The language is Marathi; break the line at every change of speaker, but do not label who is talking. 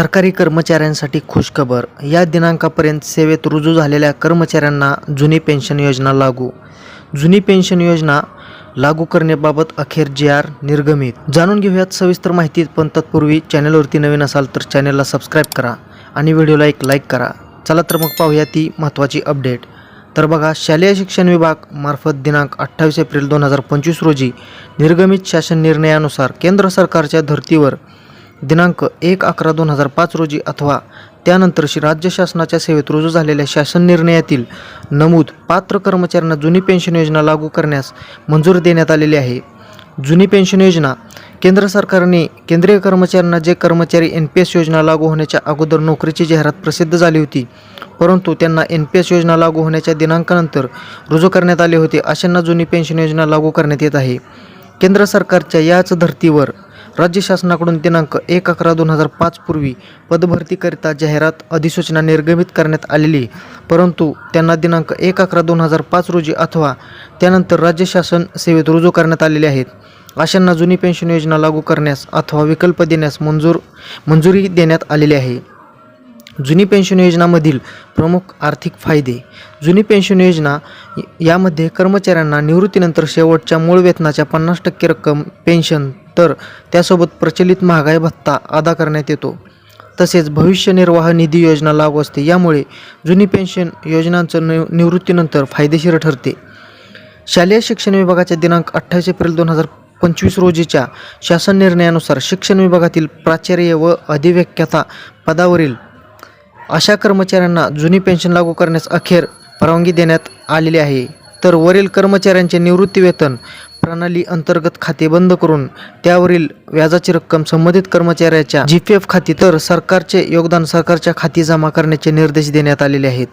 सरकारी कर्मचाऱ्यांसाठी खुशखबर. या दिनांकापर्यंत सेवेत रुजू झालेल्या कर्मचाऱ्यांना जुनी पेन्शन योजना लागू. जुनी पेन्शन योजना लागू करण्याबाबत अखेर जे आर निर्गमित. जाणून घेऊयात सविस्तर माहिती पण तत्पूर्वी चॅनलवरती नवीन असाल तर चॅनलला सबस्क्राईब करा आणि व्हिडिओला एक लाईक करा. चला तर मग पाहूया ती महत्त्वाची अपडेट. तर बघा शालेय शिक्षण विभाग मार्फत दिनांक अठ्ठावीस एप्रिल दोन हजार पंचवीस रोजी निर्गमित शासन निर्णयानुसार केंद्र सरकारच्या धर्तीवर दिनांक एक अकरा दोन हजार पाच रोजी अथवा त्यानंतरशी राज्य शासनाच्या सेवेत रुजू झालेल्या शासन निर्णयातील नमूद पात्र कर्मचाऱ्यांना जुनी पेन्शन योजना लागू करण्यास मंजुरी देण्यात आलेली आहे. जुनी पेन्शन योजना केंद्र सरकारने केंद्रीय कर्मचाऱ्यांना जे कर्मचारी एन पी एस योजना लागू होण्याच्या अगोदर नोकरीची जाहिरात प्रसिद्ध झाली होती परंतु त्यांना एन पी एस योजना लागू होण्याच्या दिनांकानंतर रुजू करण्यात आले होते अशांना जुनी पेन्शन योजना लागू करण्यात येत आहे. केंद्र सरकारच्या याच धर्तीवर राज्य शासनाकडून दिनांक एक अकरा दोन हजार पाच पूर्वी पदभरतीकरिता जाहिरात अधिसूचना निर्गमित करण्यात आलेली. परंतु त्यांना दिनांक एक अकरा दोन हजार पाच रोजी अथवा त्यानंतर राज्य शासन सेवेत रुजू करण्यात आलेले आहेत. अशांना जुनी पेन्शन योजना लागू करण्यास अथवा विकल्प देण्यास मंजूर मंजुरी देण्यात आलेली आहे. जुनी पेन्शन योजनामधील प्रमुख आर्थिक फायदे. जुनी पेन्शन योजना यामध्ये कर्मचाऱ्यांना निवृत्तीनंतर शेवटच्या मूळ वेतनाच्या पन्नास टक्के रक्कम पेन्शन तर त्यासोबत प्रचलित महागाई भत्ता अदा करण्यात येतो. तसेच भविष्य निर्वाह निधी योजना लागू असते. यामुळे जुनी पेन्शन योजनांचं नि निवृत्तीनंतर फायदेशीर ठरते. शालेय शिक्षण विभागाच्या दिनांक अठ्ठावीस एप्रिल दोन हजार पंचवीस रोजीच्या शासन निर्णयानुसार शिक्षण विभागातील प्राचार्य व अधिव्याख्याता पदावरील अशा कर्मचाऱ्यांना जुनी पेन्शन लागू करण्यास अखेर परवानगी देण्यात आलेली आहे. तर वरील कर्मचाऱ्यांचे निवृत्तीवेतन प्रणाली अंतर्गत खाते बंद करून त्यावरील व्याजाची रक्कम संबंधित कर्मचाऱ्याच्या जी पी एफ खाती तर सरकारचे योगदान सरकारच्या खाती जमा करण्याचे निर्देश देण्यात आलेले आहेत.